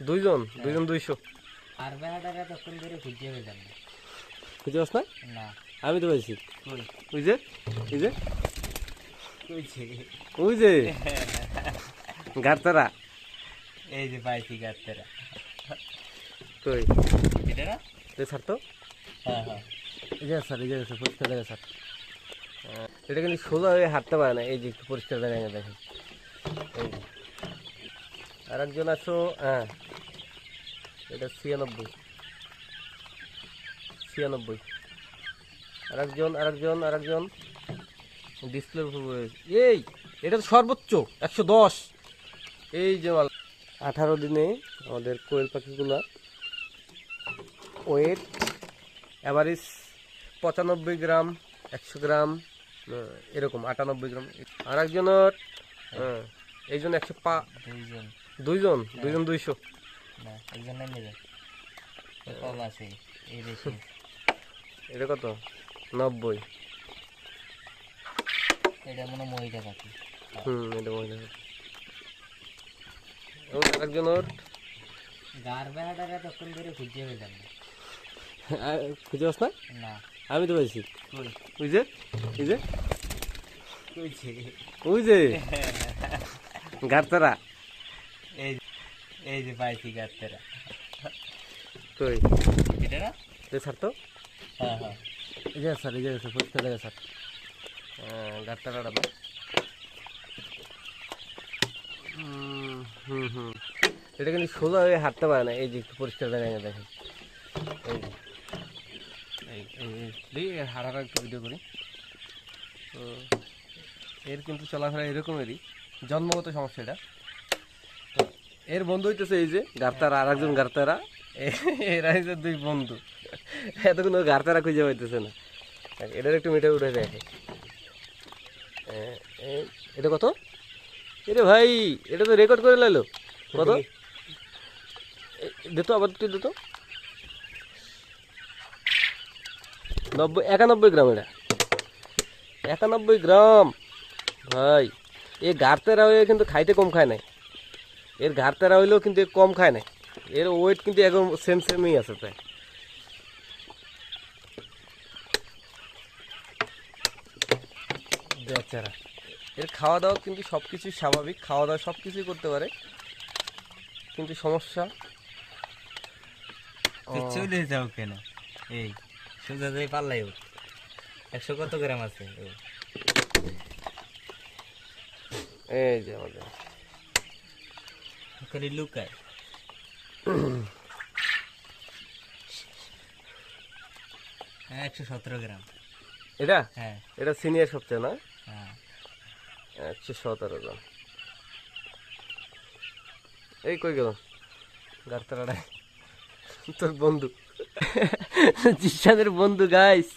দুইজন? দুইজন দুইশো। আর বেহাটাকে তখন ধরে খুঁজে পেলাম খুঁজে পাস না। না। আমি তো পাইছি কই? ওই যে এই যে। ওই যে। গাড়তারা। এই যে পাইছি গাছতেরা কই? এটা না? ছাড় তো। হ্যাঁ হ্যাঁ। এই যে স্যার এই যে স্যার পরিষ্কার জায়গা স্যার এটা কিন্তু সোজা হয়ে হাঁটতে পারে না। এই যে একটু পরিষ্কার জায়গা দেখেন। এই। আর একজন আছো? হ্যাঁ। এটা ছিয়ানব্বই। ছিয়ানব্বই। আর একজন আর একজন আর একজন ডিসপ্লের উপর এই এটা তো সর্বোচ্চ একশো দশ। এই যে আঠারো দিনে আমাদের কোয়েল পাখিগুলা ওয়েট অ্যাভারেজ পঁচানব্বই গ্রাম একশো গ্রাম এরকম আটানব্বই গ্রাম। আর একজনের হ্যাঁ, এই জন্য একশো পা দুইজন। দুইজন দুইজন দুইশো। একজন এটা কত? নব্বই। এটা মনে মহিলা পাখি। হুম এটা মনে হয় এবং আরেকজনের গার বেহাটাকে তখন ধরে খুঁজে পেলাম খুঁজে পাস না? না। আমি তো পাইছি। কই? ওই যে ওই যে। গাড়তারা এই এই যে পাইছি গাছতেরা কই? এটা না? এ ছাড় তো? হ্যাঁ হ্যাঁ। এই যে স্যার এই যে স্যার পরিষ্কার জায়গা স্যার। না হুম হুম। এটা কিন্তু সোজা হয়ে হাঁটতে পারে না এই যে একটু পরিষ্কার জায়গা দেখেন। হাঁটাটা একটু ভিডিও করি। এর কিন্তু চলাফেরা এরকমেরই। জন্মগত সমস্যা এটা। এর বন্ধু হইতেছে এই যে গার্তারা আর একজন গার্তারা। এরা হচ্ছে দুই বন্ধু। এতক্ষণ গার্তারা খুঁজে পাইতেছে না। এটার একটু মিটার উঠে দেখে এটা কত? এরে ভাই এটা তো রেকর্ড করে লাইলো। কত? এ, দে তো আবার একটু দে তো। নব্বই একানব্বই গ্রাম এটা। একানব্বই গ্রাম। ভাই এ গাড়তেরা হয়ে কিন্তু খাইতে কম খায় নাই। এর ঘাড়তেরা হইলেও কিন্তু কম খায় না এর ওয়েট কিন্তু একদম সেম সেমই আছে তাই। বেচারা। এর খাওয়া দাওয়া কিন্তু সব কিছুই স্বাভাবিক খাওয়া দাওয়া সব কিছুই করতে পারে। কিন্তু সমস্যা? চলে যাও কেন? এই সোজা যাই পাল্লাই একশো কত গ্রাম আছে? এই যে আমাদের খালি লুকায় একশো সতেরো গ্রাম এটা হ্যাঁ এটা সিনিয়র সবচেয়ে না হ্যাঁ একশো সতেরো জন এই কই গেল গাড়তারাটায় তোর বন্ধু জিসানের বন্ধু গাইস